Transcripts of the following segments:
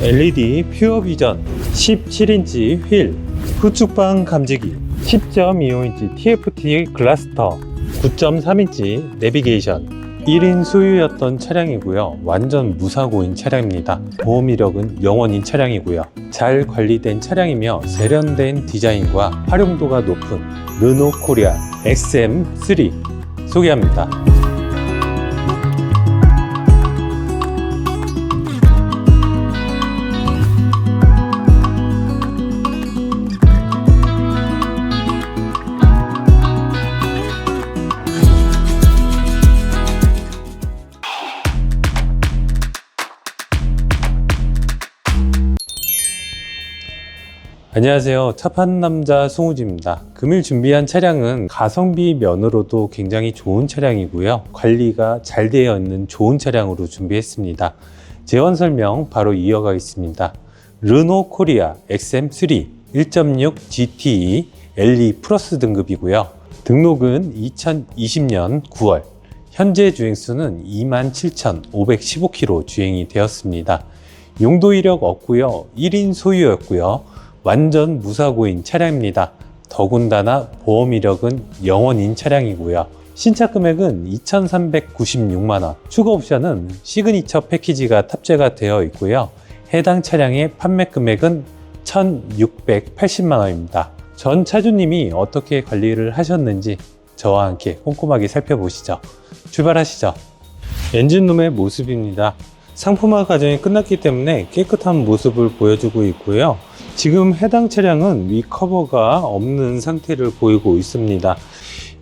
LED 퓨어 비전 17인치 휠 후축방 감지기 10.25인치 TFT 글라스터 9.3인치 내비게이션 1인 소유였던 차량이고요. 완전 무사고인 차량입니다. 보험 이력은 영원인 차량이고요. 잘 관리된 차량이며 세련된 디자인과 활용도가 높은 르노 코리아 XM3 소개합니다. 안녕하세요. 차 파는 남자 송우지입니다. 금일 준비한 차량은 가성비 면으로도 굉장히 좋은 차량이고요. 관리가 잘 되어 있는 좋은 차량으로 준비했습니다. 재원 설명 바로 이어가겠습니다. 르노 코리아 XM3 1.6 GTE LE 플러스 등급이고요. 등록은 2020년 9월. 현재 주행수는 27,515km 주행이 되었습니다. 용도 이력 없고요. 1인 소유였고요. 완전 무사고인 차량입니다. 더군다나 보험 이력은 영원인 차량이고요. 신차 금액은 2,396만 원, 추가 옵션은 시그니처 패키지가 탑재가 되어 있고요. 해당 차량의 판매 금액은 1,680만 원입니다. 전 차주님이 어떻게 관리를 하셨는지 저와 함께 꼼꼼하게 살펴보시죠. 출발하시죠. 엔진룸의 모습입니다. 상품화 과정이 끝났기 때문에 깨끗한 모습을 보여주고 있고요. 지금 해당 차량은 위 커버가 없는 상태를 보이고 있습니다.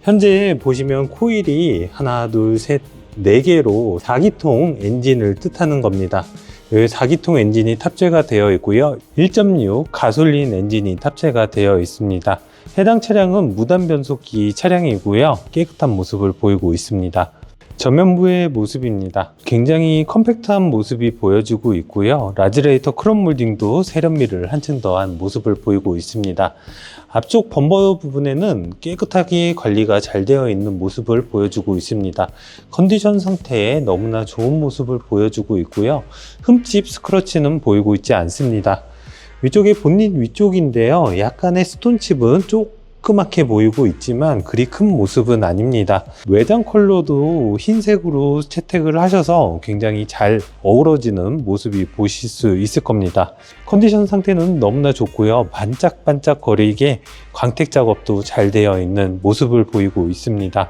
현재 보시면 코일이 하나, 둘, 셋, 네 개로 4기통 엔진을 뜻하는 겁니다. 여기 4기통 엔진이 탑재가 되어 있고요. 1.6 가솔린 엔진이 탑재가 되어 있습니다. 해당 차량은 무단 변속기 차량이고요. 깨끗한 모습을 보이고 있습니다. 전면부의 모습입니다. 굉장히 컴팩트한 모습이 보여지고 있고요. 라지레이터 크롬 몰딩도 세련미를 한층 더한 모습을 보이고 있습니다. 앞쪽 범버 부분에는 깨끗하게 관리가 잘 되어 있는 모습을 보여주고 있습니다. 컨디션 상태에 너무나 좋은 모습을 보여주고 있고요. 흠집 스크러치는 보이고 있지 않습니다. 위쪽에 본닛 위쪽인데요. 약간의 스톤칩은 조 그맣게 보이고 있지만 그리 큰 모습은 아닙니다. 외장 컬러도 흰색으로 채택을 하셔서 굉장히 잘 어우러지는 모습이 보실 수 있을 겁니다. 컨디션 상태는 너무나 좋고요. 반짝반짝 거리게 광택 작업도 잘 되어 있는 모습을 보이고 있습니다.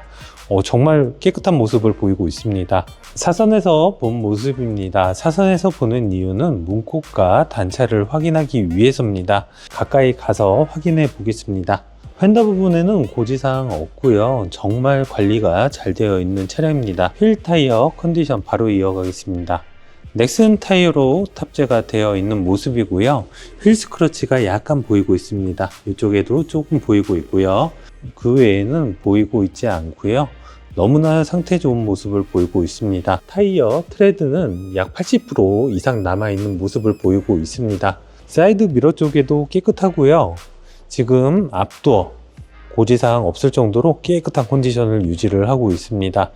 어, 정말 깨끗한 모습을 보이고 있습니다. 사선에서 본 모습입니다. 사선에서 보는 이유는 문콕과 단차를 확인하기 위해서입니다. 가까이 가서 확인해 보겠습니다. 휀더 부분에는 고지사항 없고요. 정말 관리가 잘 되어 있는 차량입니다. 휠 타이어 컨디션 바로 이어가겠습니다. 넥슨 타이어로 탑재가 되어 있는 모습이고요. 휠 스크러치가 약간 보이고 있습니다. 이쪽에도 조금 보이고 있고요. 그 외에는 보이고 있지 않고요. 너무나 상태 좋은 모습을 보이고 있습니다. 타이어 트레드는 약 80% 이상 남아있는 모습을 보이고 있습니다. 사이드 미러 쪽에도 깨끗하고요. 지금 앞도어 고지사항 없을 정도로 깨끗한 컨디션을 유지를 하고 있습니다.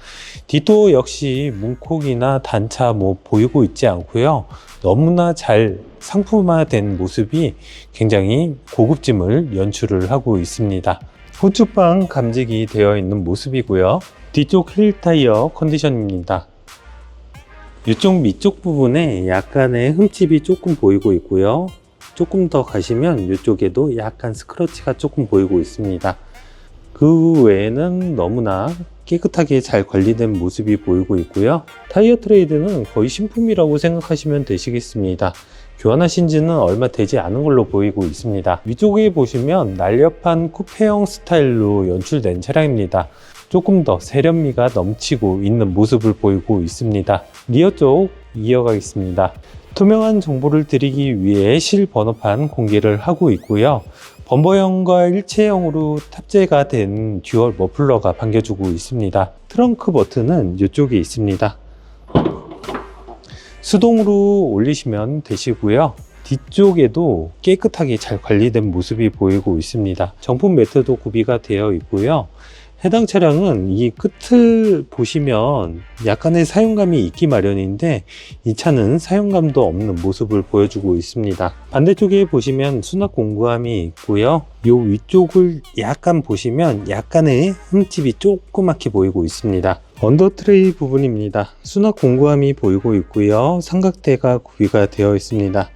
뒷도어 역시 문콕이나 단차 뭐 보이고 있지 않고요. 너무나 잘 상품화된 모습이 굉장히 고급짐을 연출을 하고 있습니다. 후축방 감지기 되어 있는 모습이고요. 뒤쪽 휠 타이어 컨디션입니다. 이쪽 밑쪽 부분에 약간의 흠집이 조금 보이고 있고요. 조금 더 가시면 이쪽에도 약간 스크러치가 조금 보이고 있습니다. 그 외에는 너무나 깨끗하게 잘 관리된 모습이 보이고 있고요. 타이어 트레이드는 거의 신품이라고 생각하시면 되시겠습니다. 교환하신 지는 얼마 되지 않은 걸로 보이고 있습니다. 위쪽에 보시면 날렵한 쿠페형 스타일로 연출된 차량입니다. 조금 더 세련미가 넘치고 있는 모습을 보이고 있습니다. 리어 쪽 이어가겠습니다. 투명한 정보를 드리기 위해 실 번호판 공개를 하고 있고요. 범버형과 일체형으로 탑재가 된 듀얼 머플러가 반겨주고 있습니다. 트렁크 버튼은 이쪽에 있습니다. 수동으로 올리시면 되시고요. 뒤쪽에도 깨끗하게 잘 관리된 모습이 보이고 있습니다. 정품 매트도 구비가 되어 있고요. 해당 차량은 이 끝을 보시면 약간의 사용감이 있기 마련인데 이 차는 사용감도 없는 모습을 보여주고 있습니다. 반대쪽에 보시면 수납 공구함이 있고요. 요 위쪽을 약간 보시면 약간의 흠집이 조그맣게 보이고 있습니다. 언더 트레이 부분입니다. 수납 공구함이 보이고 있고요. 삼각대가 구비가 되어 있습니다.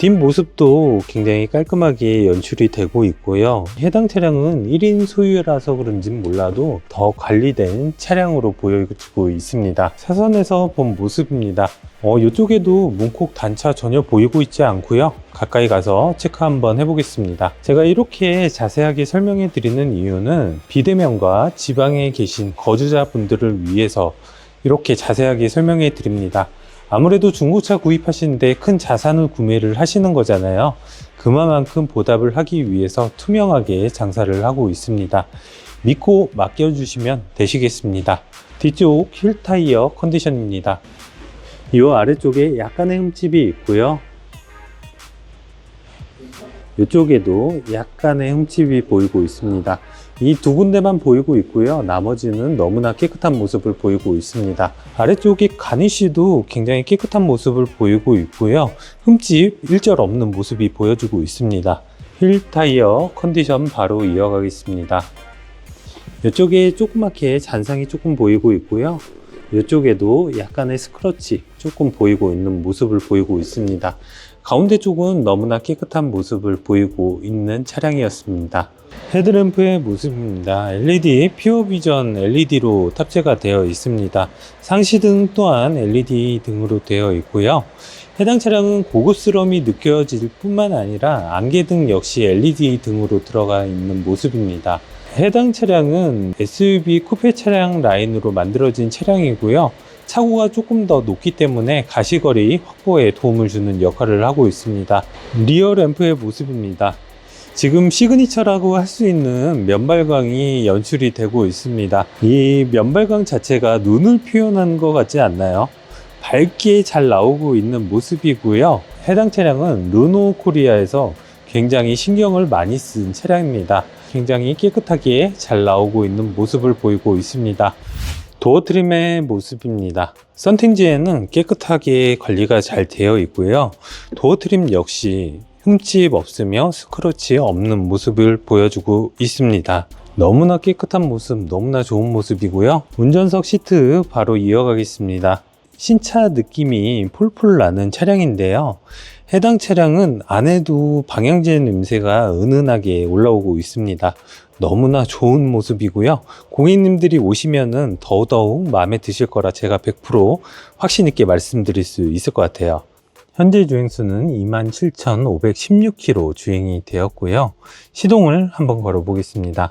뒷 모습도 굉장히 깔끔하게 연출이 되고 있고요. 해당 차량은 1인 소유라서 그런지 몰라도 더 관리된 차량으로 보여지고 있습니다. 사선에서 본 모습입니다. 어, 이쪽에도 문콕 단차 전혀 보이고 있지 않고요. 가까이 가서 체크 한번 해보겠습니다. 제가 이렇게 자세하게 설명해 드리는 이유는 비대면과 지방에 계신 거주자분들을 위해서 이렇게 자세하게 설명해 드립니다. 아무래도 중고차 구입하시는데 큰 자산을 구매를 하시는 거잖아요. 그만큼 보답을 하기 위해서 투명하게 장사를 하고 있습니다. 믿고 맡겨주시면 되시겠습니다. 뒤쪽 휠 타이어 컨디션입니다. 이 아래쪽에 약간의 흠집이 있고요. 이쪽에도 약간의 흠집이 보이고 있습니다. 이 두 군데만 보이고 있고요. 나머지는 너무나 깨끗한 모습을 보이고 있습니다. 아래쪽에 가니쉬도 굉장히 깨끗한 모습을 보이고 있고요. 흠집 일절 없는 모습이 보여주고 있습니다. 휠 타이어 컨디션 바로 이어가겠습니다. 이쪽에 조그맣게 잔상이 조금 보이고 있고요. 이쪽에도 약간의 스크러치 조금 보이고 있는 모습을 보이고 있습니다. 가운데 쪽은 너무나 깨끗한 모습을 보이고 있는 차량이었습니다. 헤드램프의 모습입니다. LED 퓨어 비전 LED로 탑재가 되어 있습니다. 상시등 또한 LED 등으로 되어 있고요. 해당 차량은 고급스러움이 느껴질 뿐만 아니라 안개등 역시 LED 등으로 들어가 있는 모습입니다. 해당 차량은 SUV 쿠페 차량 라인으로 만들어진 차량이고요. 차고가 조금 더 높기 때문에 가시거리 확보에 도움을 주는 역할을 하고 있습니다. 리어 램프의 모습입니다. 지금 시그니처라고 할 수 있는 면발광이 연출이 되고 있습니다. 이 면발광 자체가 눈을 표현한 것 같지 않나요? 밝게 잘 나오고 있는 모습이고요. 해당 차량은 르노 코리아에서 굉장히 신경을 많이 쓴 차량입니다. 굉장히 깨끗하게 잘 나오고 있는 모습을 보이고 있습니다. 도어 트림의 모습입니다. 썬팅지에는 깨끗하게 관리가 잘 되어 있고요. 도어 트림 역시 흠집 없으며 스크러치 없는 모습을 보여주고 있습니다. 너무나 깨끗한 모습, 너무나 좋은 모습이고요. 운전석 시트 바로 이어가겠습니다. 신차 느낌이 폴폴 나는 차량인데요. 해당 차량은 안에도 방향제 냄새가 은은하게 올라오고 있습니다. 너무나 좋은 모습이고요. 고객님들이 오시면은 더더욱 마음에 드실 거라 제가 100% 확신 있게 말씀드릴 수 있을 것 같아요. 현재 주행수는 27,516km 주행이 되었고요. 시동을 한번 걸어 보겠습니다.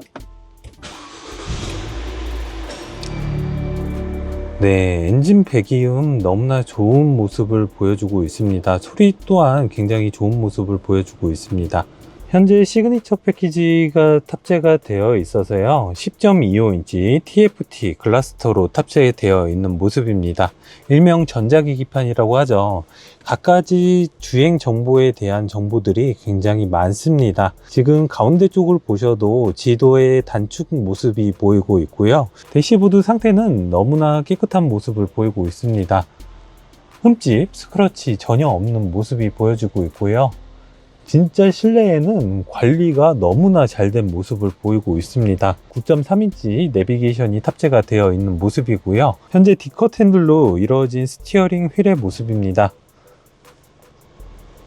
네, 엔진 배기음 너무나 좋은 모습을 보여주고 있습니다. 소리 또한 굉장히 좋은 모습을 보여주고 있습니다. 현재 시그니처 패키지가 탑재가 되어 있어서요. 10.25인치 TFT 글라스터로 탑재되어 있는 모습입니다. 일명 전자기기판이라고 하죠. 갖가지 주행 정보에 대한 정보들이 굉장히 많습니다. 지금 가운데 쪽을 보셔도 지도의 단축 모습이 보이고 있고요. 대시보드 상태는 너무나 깨끗한 모습을 보이고 있습니다. 흠집, 스크러치 전혀 없는 모습이 보여지고 있고요. 진짜 실내에는 관리가 너무나 잘 된 모습을 보이고 있습니다. 9.3인치 내비게이션이 탑재가 되어 있는 모습이고요. 현재 D컷 핸들로 이루어진 스티어링 휠의 모습입니다.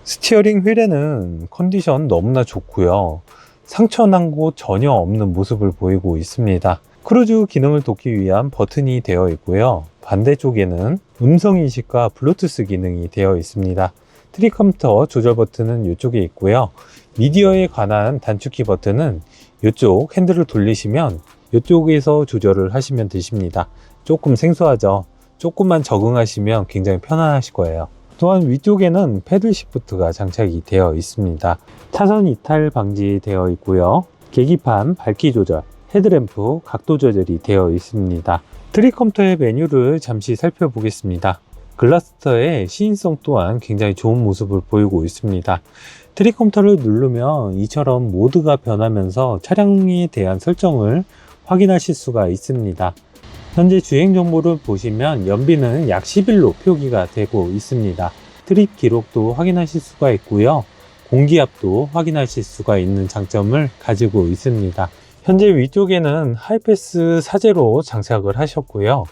스티어링 휠에는 컨디션 너무나 좋고요. 상처 난 곳 전혀 없는 모습을 보이고 있습니다. 크루즈 기능을 돕기 위한 버튼이 되어 있고요. 반대쪽에는 음성 인식과 블루투스 기능이 되어 있습니다. 트리컴퓨터 조절 버튼은 이쪽에 있고요. 미디어에 관한 단축키 버튼은 이쪽 핸들을 돌리시면 이쪽에서 조절을 하시면 되십니다. 조금 생소하죠? 조금만 적응하시면 굉장히 편안하실 거예요. 또한 위쪽에는 패들 시프트가 장착이 되어 있습니다. 차선 이탈 방지 되어 있고요. 계기판 밝기 조절, 헤드램프 각도 조절이 되어 있습니다. 트리컴퓨터의 메뉴를 잠시 살펴보겠습니다. 글라스터의 시인성 또한 굉장히 좋은 모습을 보이고 있습니다. 트리컴퓨터를 누르면 이처럼 모드가 변하면서 차량에 대한 설정을 확인하실 수가 있습니다. 현재 주행 정보를 보시면 연비는 약 11로 표기가 되고 있습니다. 트립 기록도 확인하실 수가 있고요. 공기압도 확인하실 수가 있는 장점을 가지고 있습니다. 현재 위쪽에는 하이패스 사제로 장착을 하셨고요.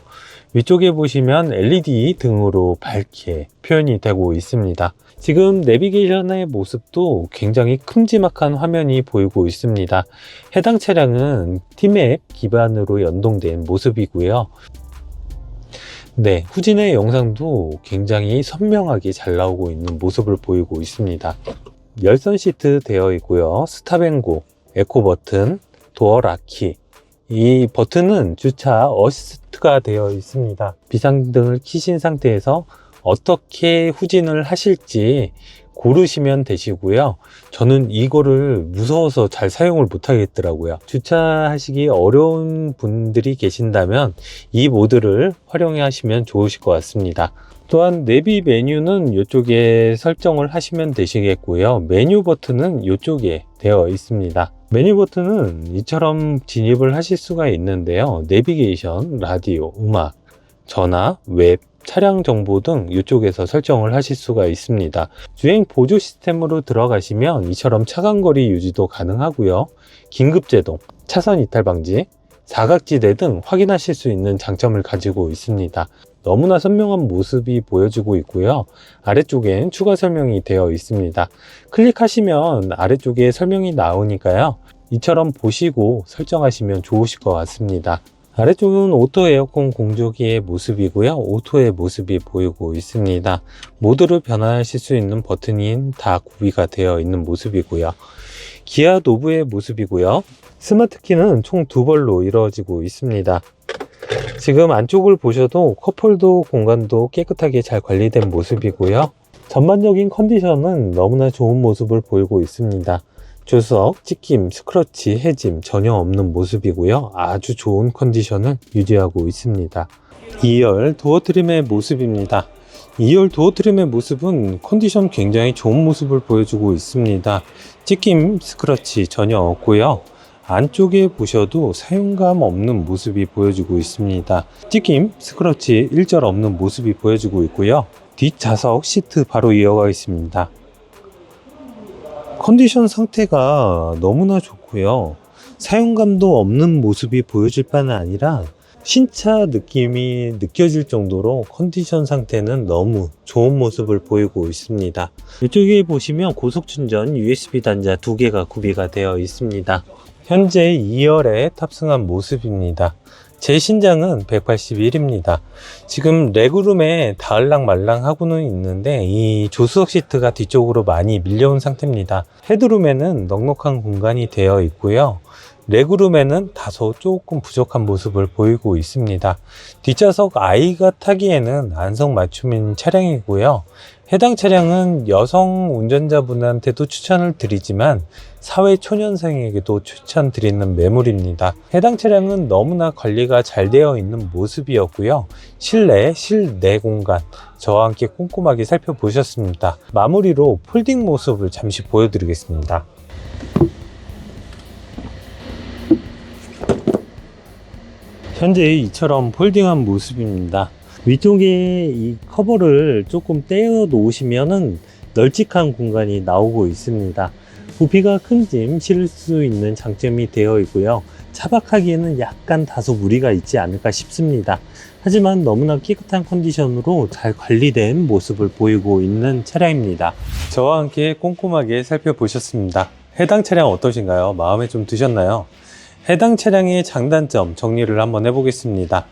위쪽에 보시면 LED 등으로 밝게 표현이 되고 있습니다. 지금 내비게이션의 모습도 굉장히 큼지막한 화면이 보이고 있습니다. 해당 차량은 T맵 기반으로 연동된 모습이고요. 네, 후진의 영상도 굉장히 선명하게 잘 나오고 있는 모습을 보이고 있습니다. 열선 시트 되어 있고요. 스탑앤고, 에코 버튼, 도어 락키. 이 버튼은 주차 어시스트가 되어 있습니다. 비상등을 켜신 상태에서 어떻게 후진을 하실지 고르시면 되시고요. 저는 이거를 무서워서 잘 사용을 못 하겠더라고요. 주차하시기 어려운 분들이 계신다면 이 모드를 활용하시면 좋으실 것 같습니다. 또한 내비 메뉴는 이쪽에 설정을 하시면 되시겠고요. 메뉴 버튼은 이쪽에 되어 있습니다. 메뉴 버튼은 이처럼 진입을 하실 수가 있는데요. 내비게이션, 라디오, 음악, 전화, 웹, 차량 정보 등 이쪽에서 설정을 하실 수가 있습니다. 주행 보조 시스템으로 들어가시면 이처럼 차간거리 유지도 가능하고요. 긴급제동, 차선 이탈 방지, 사각지대 등 확인하실 수 있는 장점을 가지고 있습니다. 너무나 선명한 모습이 보여지고 있고요. 아래쪽엔 추가 설명이 되어 있습니다. 클릭하시면 아래쪽에 설명이 나오니까요. 이처럼 보시고 설정하시면 좋으실 것 같습니다. 아래쪽은 오토 에어컨 공조기의 모습이고요. 오토의 모습이 보이고 있습니다. 모드를 변환하실 수 있는 버튼이 다 구비가 되어 있는 모습이고요. 기아 노브의 모습이고요. 스마트 키는 총 두 벌로 이루어지고 있습니다. 지금 안쪽을 보셔도 컵홀더 공간도 깨끗하게 잘 관리된 모습이고요. 전반적인 컨디션은 너무나 좋은 모습을 보이고 있습니다. 조수석, 찍힘, 스크러치, 해짐 전혀 없는 모습이고요. 아주 좋은 컨디션을 유지하고 있습니다. 2열 도어 트림의 모습입니다. 2열 도어 트림의 모습은 컨디션 굉장히 좋은 모습을 보여주고 있습니다. 찍힘, 스크러치 전혀 없고요. 안쪽에 보셔도 사용감 없는 모습이 보여지고 있습니다. 찍힘, 스크러치 일절 없는 모습이 보여지고 있고요. 뒷좌석 시트 바로 이어가 있습니다. 컨디션 상태가 너무나 좋고요. 사용감도 없는 모습이 보여질 바는 아니라 신차 느낌이 느껴질 정도로 컨디션 상태는 너무 좋은 모습을 보이고 있습니다. 이쪽에 보시면 고속충전 USB 단자 두 개가 구비가 되어 있습니다. 현재 2열에 탑승한 모습입니다. 제 신장은 181입니다. 지금 레그룸에 닿을랑 말랑 하고는 있는데 이 조수석 시트가 뒤쪽으로 많이 밀려온 상태입니다. 헤드룸에는 넉넉한 공간이 되어 있고요. 레그룸에는 다소 조금 부족한 모습을 보이고 있습니다. 뒷좌석 아이가 타기에는 안성 맞춤인 차량이고요. 해당 차량은 여성 운전자분한테도 추천을 드리지만 사회 초년생에게도 추천드리는 매물입니다. 해당 차량은 너무나 관리가 잘 되어 있는 모습이었고요. 실내, 실내 공간 저와 함께 꼼꼼하게 살펴보셨습니다. 마무리로 폴딩 모습을 잠시 보여드리겠습니다. 현재 이처럼 폴딩한 모습입니다. 위쪽에 이 커버를 조금 떼어 놓으시면은 널찍한 공간이 나오고 있습니다. 부피가 큰 짐 실을 수 있는 장점이 되어 있고요. 차박하기에는 약간 다소 무리가 있지 않을까 싶습니다. 하지만 너무나 깨끗한 컨디션으로 잘 관리된 모습을 보이고 있는 차량입니다. 저와 함께 꼼꼼하게 살펴보셨습니다. 해당 차량 어떠신가요? 마음에 좀 드셨나요? 해당 차량의 장단점 정리를 한번 해보겠습니다.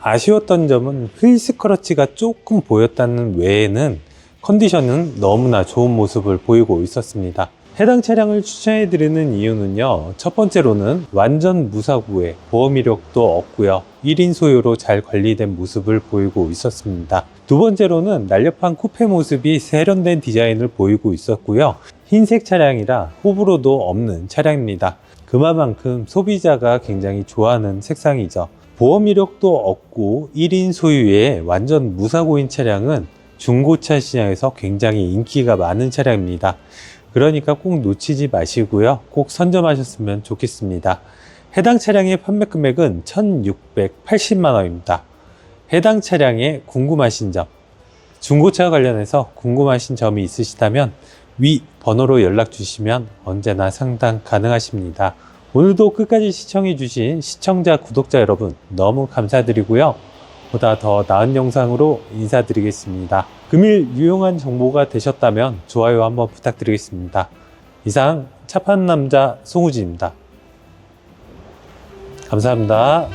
아쉬웠던 점은 휠 스크러치가 조금 보였다는 외에는 컨디션은 너무나 좋은 모습을 보이고 있었습니다. 해당 차량을 추천해 드리는 이유는요. 첫 번째로는 완전 무사고에 보험 이력도 없고요. 1인 소유로 잘 관리된 모습을 보이고 있었습니다. 두 번째로는 날렵한 쿠페 모습이 세련된 디자인을 보이고 있었고요. 흰색 차량이라 호불호도 없는 차량입니다. 그만큼 소비자가 굉장히 좋아하는 색상이죠. 보험 이력도 없고 1인 소유의 완전 무사고인 차량은 중고차 시장에서 굉장히 인기가 많은 차량입니다. 그러니까 꼭 놓치지 마시고요. 꼭 선점하셨으면 좋겠습니다. 해당 차량의 판매 금액은 1,680만 원입니다. 해당 차량에 궁금하신 점, 중고차 관련해서 궁금하신 점이 있으시다면 위 번호로 연락 주시면 언제나 상담 가능하십니다. 오늘도 끝까지 시청해 주신 시청자, 구독자 여러분 너무 감사드리고요. 보다 더 나은 영상으로 인사드리겠습니다. 금일 유용한 정보가 되셨다면 좋아요 한번 부탁드리겠습니다. 이상 차 파는 남자 송우진입니다. 감사합니다.